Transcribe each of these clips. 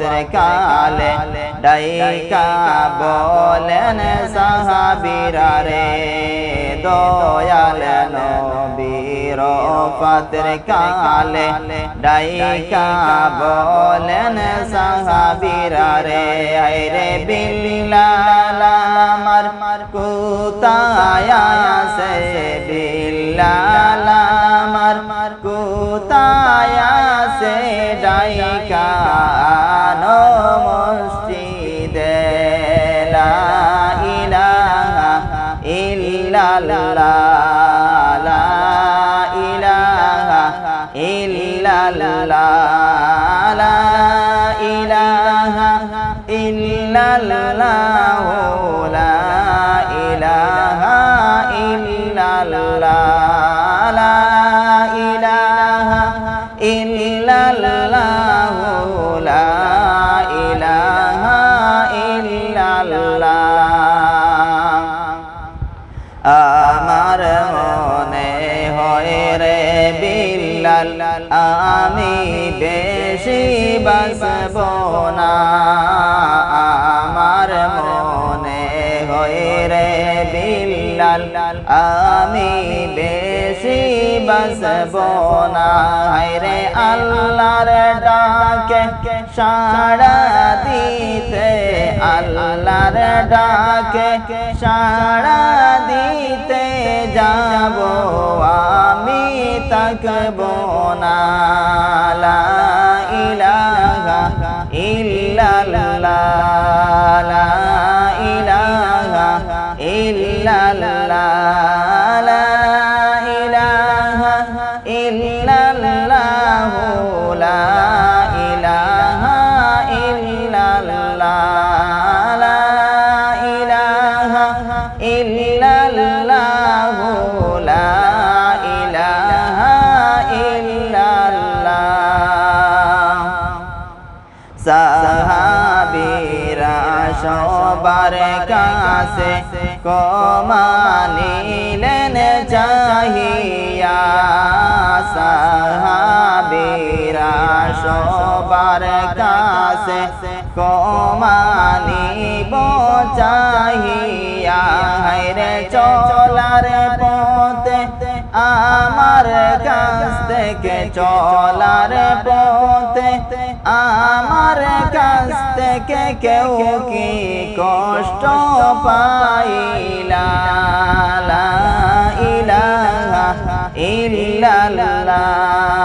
ফাতর কালে ডাইকা বলেন, সাহাবীরা রে দয়াল নবীর ফাতর কালে ডাইকা বলেন, সাহাবীরা রে রে বিল্লাল, আমার কোথায় আছে Billal? La la ilaha illallah la ilaha illallah la ilaha Billal আমি বেশি বাসব না। আমার মনে হয় রে বিল্লাল, আমি বেশি বাসব না। রে আল্লাহর ডাকে সাড়া দিতে, আল্লাহর ডাকে সাড়া দিতে যাব। তাকব না লা ইলাহা ইল্লাল্লাহ। সাহাবীরা সবার কাছে কমানিলেন চাহিয়া। সাহাবীরা সবার কাছে কমানিব চাহিয়া। রে চলার পথে আমার কাছ থেকে চলার পথে আমার কাছ থেকে কেউ কি কষ্ট পাইলা? ইলা ইল্লাল্লাহ।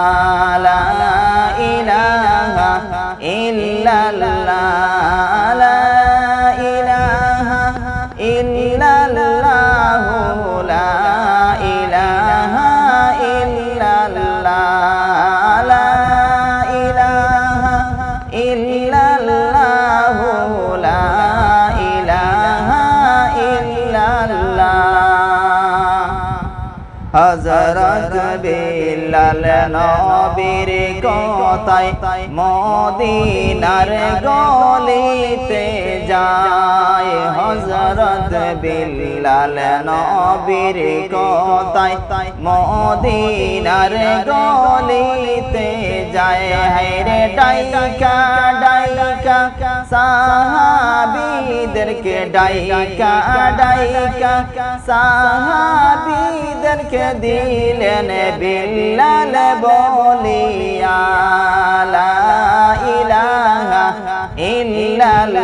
হজরত বিল্লাল নবীর কথায় মদিনার গলিতে যায়। হজরত বিল্লাল নবীর কথায় মদিনার গলিতে যায়। হায়রে ডাইকা ডাইকা, সাহাবীদেরকে ডাইকা ডাইকা আমাদেরকে দিলেন বিল্লাল বলিয়া ইলাহা ইল্লাল